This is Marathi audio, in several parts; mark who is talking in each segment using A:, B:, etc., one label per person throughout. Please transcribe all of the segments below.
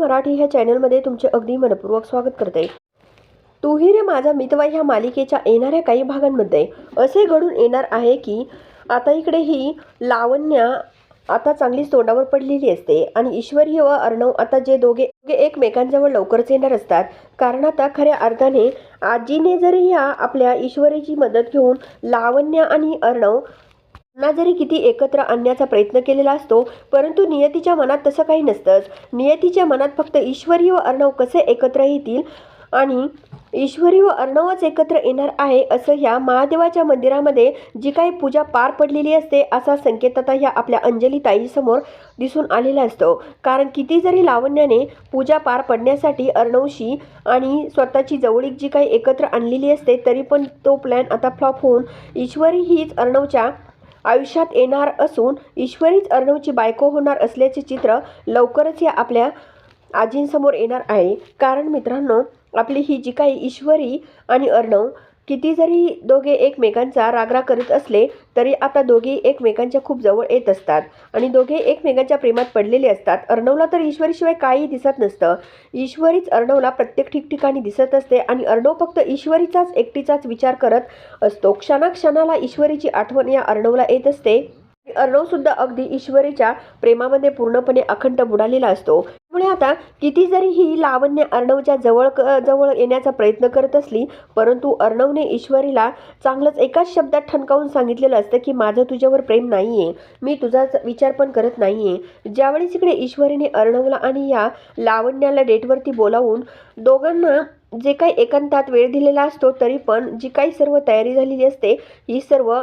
A: मराठी ह्या चॅनलमध्ये तुमचे अगदी मनपूर्वक स्वागत करते. तूही रे माझा मितवा ह्या मालिकेच्या येणाऱ्या काही भागांमध्ये असे घडून येणार आहे की आता इकडे ही लावण्या आता चांगलीच तोंडावर पडलेली असते आणि ईश्वरी व अर्णव आता जे दोघे एकमेकांजवळ लवकरच येणार असतात. कारण आता खऱ्या अर्थाने आजीने जरी ह्या आपल्या ईश्वरीची मदत घेऊन लावण्य आणि अर्णव ना जरी किती एकत्र आणण्याचा प्रयत्न केलेला असतो परंतु नियतीच्या मनात तसं काही नसतंच. नियतीच्या मनात फक्त ईश्वरी व अर्णव कसे एकत्र येतील आणि ईश्वरी व अर्णवच एकत्र येणार आहे असं ह्या महादेवाच्या मंदिरामध्ये जी काही पूजा पार पडलेली असते असा संकेत आता ह्या आपल्या अंजली ताईसमोर दिसून आलेला असतो. कारण किती जरी लावण्याने पूजा पार पडण्यासाठी अर्णवशी आणि स्वतःची जवळीक जी काही एकत्र आणलेली असते तरी पण तो प्लॅन आता फ्लॉप होऊन ईश्वरी हीच अर्णवच्या आयुष्यात येणार असून ईश्वरीच अर्णवची बायको होणार असल्याचे चित्र लवकरच या आपल्या आजींसमोर येणार आहे. कारण मित्रांनो आपली ही जी काही ईश्वरी आणि अर्णव किती जरी दोघे एकमेकांचा रागराग करीत असले तरी आता दोघे एकमेकांच्या खूप जवळ येत असतात. आणि दोघे एकमेकांच्या प्रेमात पडलेले असतात. अर्णवला तर ईश्वरीशिवाय काही दिसत नसतं. ईश्वरीच अर्णवला प्रत्येक ठिकठिकाणी दिसत असते आणि अर्णव फक्त ईश्वरीचाच एकटीचाच विचार करत असतो. क्षणाक्षणाला ईश्वरीची आठवण या अर्णवला येत असते. अर्णव सुद्धा अगदी ईश्वरीच्या प्रेमामध्ये पूर्णपणे अखंड बुडालेला असतो. त्यामुळे आता किती जरी ही लावण्य अर्णवच्या जवळ क- जवळ येण्याचा प्रयत्न करत असली परंतु अर्णवने ईश्वरीला चांगलंच एकाच शब्दात ठणकावून सांगितलेलं असतं की माझं तुझ्यावर प्रेम नाही आहे मी तुझाच विचार पण करत नाही आहे ज्यावेळेस इकडे ईश्वरीने अर्णवला आणि या लावण्याला डेटवरती बोलावून दोघांना जे काही एकांतात वेळ दिलेला असतो तरी पण जी काही सर्व तयारी झालेली असते ही सर्व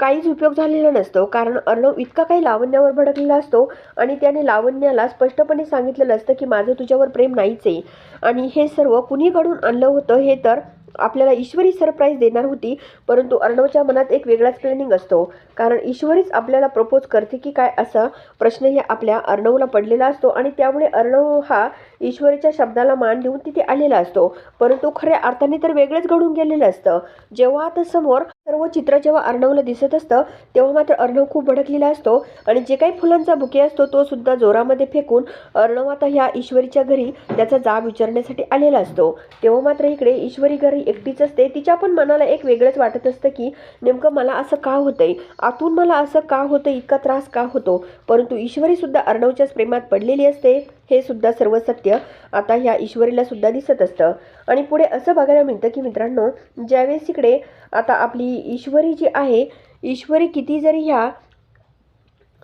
A: काहीच उपयोग झालेला नसतो. कारण अर्णव इतका काही लावण्यावर भडकलेला असतो आणि त्याने लावण्याला स्पष्टपणे सांगितलेलं असतं की माझं तुझ्यावर प्रेम नाहीच आहे आणि हे सर्व कुणीकडून आणलं होतं हे तर आपल्याला ईश्वरी सरप्राईज देणार होती परंतु अर्णवच्या मनात एक वेगळाच प्लॅनिंग असतो. कारण ईश्वरीच आपल्याला प्रपोज करते की काय असा प्रश्न हे आपल्या अर्णवला पडलेला असतो आणि त्यामुळे अर्णव हा ईश्वरीच्या शब्दाला मान देऊन तिथे आलेला असतो. परंतु खऱ्या अर्थाने तर वेगळंच घडून गेलेलं असतं. जेव्हा आता समोर सर्व चित्र जेव्हा अर्णवला दिसत असतं तेव्हा मात्र अर्णव खूप भडकलेला असतो. आणि जे काही फुलांचा बुके असतो तो सुद्धा जोरामध्ये फेकून अर्णव आता ह्या ईश्वरीच्या घरी त्याचा जाब विचारण्यासाठी आलेला असतो. तेव्हा मात्र इकडे ईश्वरी घरी एकटीच असते. तिच्या पण मनाला एक वेगळंच वाटत असतं की नेमकं मला असं का होतंय? आतून मला असं का होतं इतका त्रास का होतो? परंतु ईश्वरी सुद्धा अर्णवच्याच प्रेमात पडलेली असते. हे सुद्धा सर्व सत्य आता ह्या ईश्वरीला सुद्धा दिसत असतं. आणि पुढे असं बघायला मिळतं की मित्रांनो ज्यावेळेस इकडे आता आपली ईश्वरी जी आहे ईश्वरी किती जरी ह्या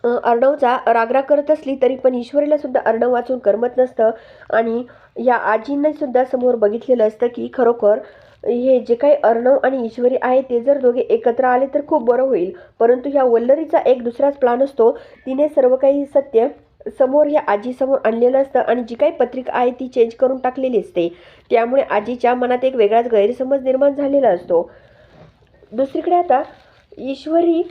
A: अर्णवचा रागरा करत असली तरी पण ईश्वरीला सुद्धा अर्णव वाचून करमत नसतं. आणि या आजींना सुद्धा समोर बघितलेलं असतं की खरोखर हे जे काही अर्णव आणि ईश्वरी आहे ते जर दोघे एकत्र आले तर खूप बरं होईल. परंतु ह्या वल्लरीचा एक दुसराच प्लान असतो. तिने सर्व काही सत्य समोर ह्या आजीसमोर आणलेलं असतं आणि जी काही पत्रिका आहे ती चेंज करून टाकलेली असते. त्यामुळे आजीच्या मनात एक वेगळाच गैरसमज निर्माण झालेला असतो. दुसरीकडे आता ईश्वरी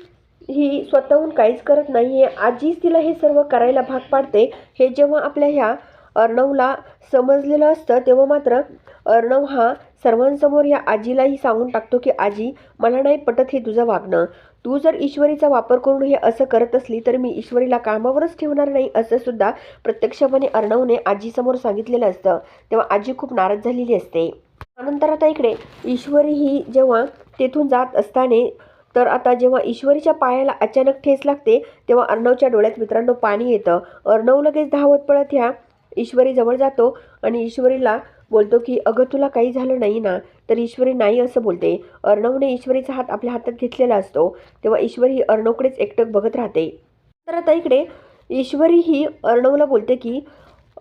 A: ही स्वतःहून काहीच करत नाही आहे आजीच तिला हे सर्व करायला भाग पाडते. हे जेव्हा आपल्या ह्या अर्णवला समजलेलं असतं तेव्हा मात्र अर्णव हा सर्वांसमोर या आजीलाही सांगून टाकतो की आजी मला नाही पटत हे तुझं वागणं. तू जर ईश्वरीचा वापर करून हे असं करत असली तर मी ईश्वरीला कामावरच ठेवणार नाही असं सुद्धा प्रत्यक्षपणे अर्णवने आजीसमोर सांगितलेलं असतं. तेव्हा आजी खूप नाराज झालेली असते. त्यानंतर आता इकडे ईश्वरी ही जेव्हा तेथून जात असताना तर आता जेव्हा ईश्वरीच्या पायाला अचानक ठेस लागते तेव्हा अर्णवच्या डोळ्यात मित्रांनो पाणी येतं. अर्णव लगेच धावत पळत ह्या ईश्वरी जवळ जातो आणि ईश्वरीला बोलतो की अगं तुला काही झालं नाही ना? तर ईश्वरी नाही असं बोलते. अर्णवने ईश्वरीचा हात आपल्या हातात घेतलेला असतो. तेव्हा ईश्वरी ही अर्णवकडेच एकटक बघत राहते. तर आता इकडे ईश्वरी ही अर्णवला बोलते की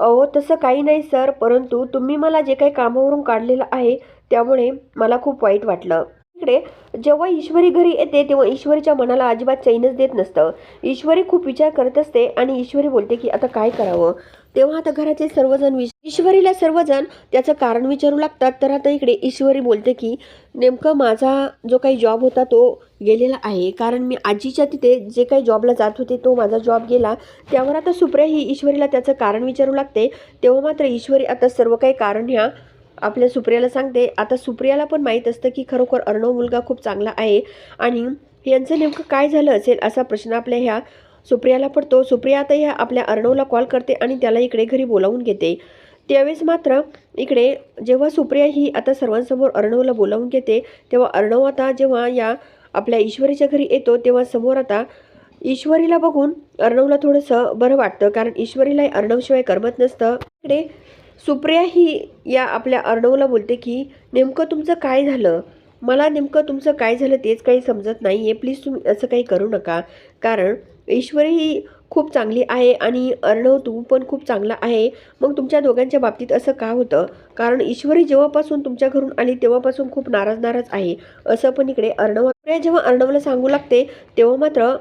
A: अहो तसं काही नाही सर परंतु तुम्ही मला जे काही कामावरून काढलेलं आहे त्यामुळे मला खूप वाईट वाटलं. इकडे जेव्हा ईश्वरी घरी येते तेव्हा ईश्वरीच्या मनाला अजिबात चैनच देत नसतं. ईश्वरी खूप विचार करत असते आणि ईश्वरी बोलते की आता काय करावं? तेव्हा आता घराचे सर्वजण ईश्वरीला सर्वजण त्याचं कारण विचारू लागतात. तर आता इकडे ईश्वरी बोलते की नेमकं माझा जो काही जॉब होता तो गेलेला आहे. कारण मी आजीच्या तिथे जे काही जॉबला जात होते तो माझा जॉब गेला. त्यावर आता सुप्रिया ही ईश्वरीला त्याचं कारण विचारू लागते. तेव्हा मात्र ईश्वरी आता सर्व काही कारण ह्या आपल्या सुप्रियाला सांगते आता सुप्रियाला पण माहीत असतं की खरोखर अर्णव मुलगा खूप चांगला आहे आणि यांचं नेमकं काय झालं असेल असा प्रश्न आपल्या ह्या सुप्रियाला पडतो. सुप्रिया आता ह्या आपल्या अर्णवला कॉल करते आणि त्याला इकडे घरी बोलावून घेते. त्यावेळेस मात्र इकडे जेव्हा सुप्रिया ही आता सर्वांसमोर अर्णवला बोलावून घेते तेव्हा अर्णव आता जेव्हा या आपल्या ईश्वरीच्या घरी येतो तेव्हा समोर आता ईश्वरीला बघून अर्णवला थोडंसं बरं वाटतं. कारण ईश्वरीला अर्णवशिवाय करमत नसतं. इकडे सुप्रिया ही या आपल्या अर्णवला बोलते की नेमकं तुमचं काय झालं? मला नेमकं तुमचं काय झालं तेच काही समजत नाही आहे प्लीज तुम्ही असं काही करू नका. कारण ईश्वरी ही खूप चांगली आहे आणि अर्णव तू पण खूप चांगला आहे. मग तुमच्या दोघांच्या बाबतीत असं का होतं? कारण ईश्वरी जेव्हापासून तुमच्या घरून आली तेव्हापासून खूप नाराज नाराज आहे. असं पण इकडे अर्णव सुप्रिया जेव्हा अर्णवला सांगू लागते तेव्हा मात्र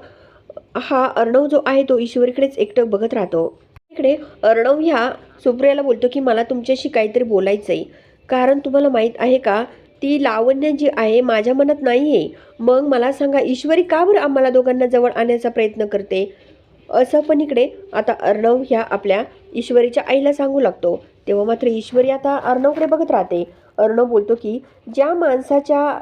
A: हा अर्णव जो आहे तो ईश्वरीकडेच एकटक बघत राहतो. इकडे अर्णव ह्या सुप्रियाला बोलतो की मला तुमच्याशी काहीतरी बोलायचं आहे कारण तुम्हाला माहीत आहे का ती लावण्य जी आहे माझ्या मनात नाही आहे मग मला सांगा ईश्वरी का बरं आम्हाला दोघांना जवळ आणण्याचा प्रयत्न करते? असं पण इकडे आता अर्णव ह्या आपल्या ईश्वरीच्या आईला सांगू लागतो. तेव्हा मात्र ईश्वरी आता अर्णवकडे बघत राहते. अर्णव बोलतो की ज्या माणसाच्या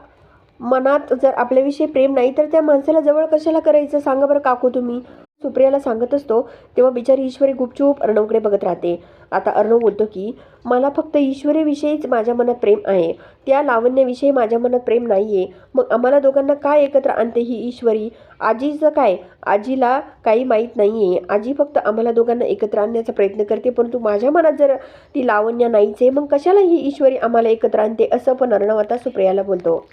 A: मनात जर आपल्याविषयी प्रेम नाही तर त्या माणसाला जवळ कशाला करायचं? सांगा बरं काकू तुम्ही. सुप्रियाला सांगत असतो तेव्हा बिचारी ईश्वरी गुपचूप अर्णवकडे बघत राहते. आता अर्णव बोलतो की मला फक्त ईश्वरीविषयीच माझ्या मनात प्रेम आहे. त्या लावण्याविषयी माझ्या मनात प्रेम नाही आहे मग आम्हाला दोघांना काय एकत्र आणते ही ईश्वरी? आजीचं काय? आजीला काही माहीत नाही आहे आजी फक्त आम्हाला दोघांना एकत्र आणण्याचा प्रयत्न करते परंतु माझ्या मनात जर ती लावण्य नाहीच आहे मग कशाला ही ईश्वरी आम्हाला एकत्र आणते? असं पण अर्णव आता सुप्रियाला बोलतो.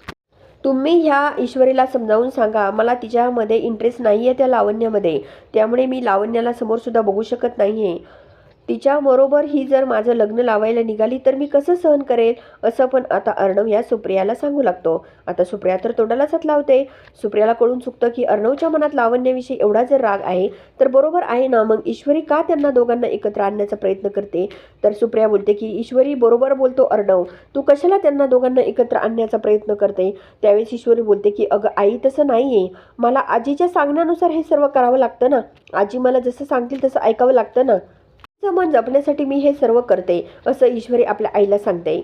A: तुम्ही ह्या ईश्वरीला समजावून सांगा. मला तिच्यामध्ये इंटरेस्ट नाही आहे त्या लावण्यामध्ये. त्यामुळे मी लावण्याला समोरसुद्धा बघू शकत नाही आहे तिच्याबरोबर ही जर माझं लग्न लावायला निघाली तर मी कसं सहन करेल? असं पण आता अर्णव या सुप्रियाला सांगू लागतो. आता सुप्रिया तर तोंडालाच हात लावते. सुप्रियाला कळून चुकतं की अर्णवच्या मनात लावण्याविषयी एवढा जर राग आहे तर बरोबर आहे ना? मग ईश्वरी का त्यांना दोघांना एकत्र आणण्याचा प्रयत्न करते? तर सुप्रिया बोलते की ईश्वरी बरोबर बोलतो अर्णव. तू कशाला त्यांना दोघांना एकत्र आणण्याचा प्रयत्न करते? त्यावेळेस ईश्वरी बोलते की अगं आई तसं नाही आहे मला आजीच्या सांगण्यानुसार हे सर्व करावं लागतं ना? आजी मला जसं सांगतील तसं ऐकावं लागतं ना? तिचं मन जपण्यासाठी मी हे सर्व करते असं ईश्वरी आपल्या आईला सांगते.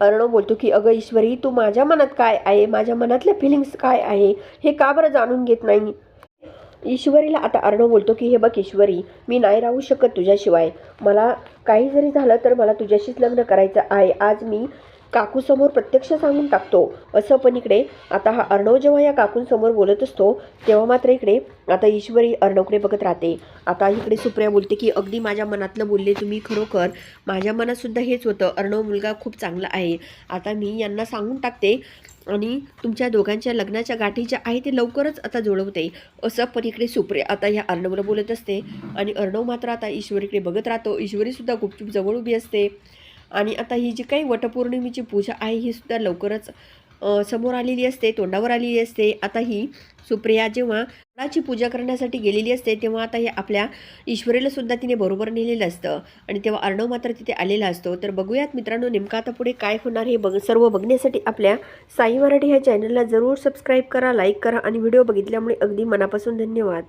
A: अर्णव बोलतो की अगं ईश्वरी तू माझ्या मनात काय आहे? माझ्या मनातल्या फिलिंग्स काय आहे? हे का बरं जाणून घेत नाही? ईश्वरीला आता अर्णव बोलतो की हे बघ ईश्वरी मी नाही राहू शकत तुझ्याशिवाय. मला काही जरी झालं तर मला तुझ्याशीच लग्न करायचं आहे. आज मी काकूसमोर प्रत्यक्ष सांगून टाकतो. असं पण इकडे आता हा अर्णव जेव्हा या काकूंसमोर बोलत असतो तेव्हा मात्र इकडे आता ईश्वरी अर्णवकडे बघत राहते. आता इकडे सुप्रिया बोलते की अगदी माझ्या मनातलं बोलले तुम्ही खरोखर. माझ्या मनातसुद्धा हेच होतं. अर्णव मुलगा खूप चांगला आहे. आता मी यांना सांगून टाकते आणि तुमच्या दोघांच्या लग्नाच्या गाठी ज्या आहे ते लवकरच आता जुळवते. असं पण इकडे सुप्रिया आता ह्या अर्णवला बोलत असते. आणि अर्णव मात्र आता ईश्वरीकडे बघत राहतो. ईश्वरीसुद्धा गुपचूप जवळ उभी असते. आणि आता ही जी काही वटपौर्णिमेची पूजा आहे ही सुद्धा लवकरच समोर आलेली असते तोंडावर आलेली असते. आता ही सुप्रिया जेव्हा वडाची पूजा करण्यासाठी गेलेली असते तेव्हा आता हे आपल्या ईश्वरीला सुद्धा तिने बरोबर नेलेलं असतं. आणि तेव्हा अर्णव मात्र तिथे आलेला असतो. तर बघूयात मित्रांनो नेमकं आता पुढे काय होणार हे बघ सर्व बघण्यासाठी आपल्या साई मराठी ह्या चॅनलला जरूर सबस्क्राईब करा लाईक करा आणि व्हिडिओ बघितल्यामुळे अगदी मनापासून धन्यवाद.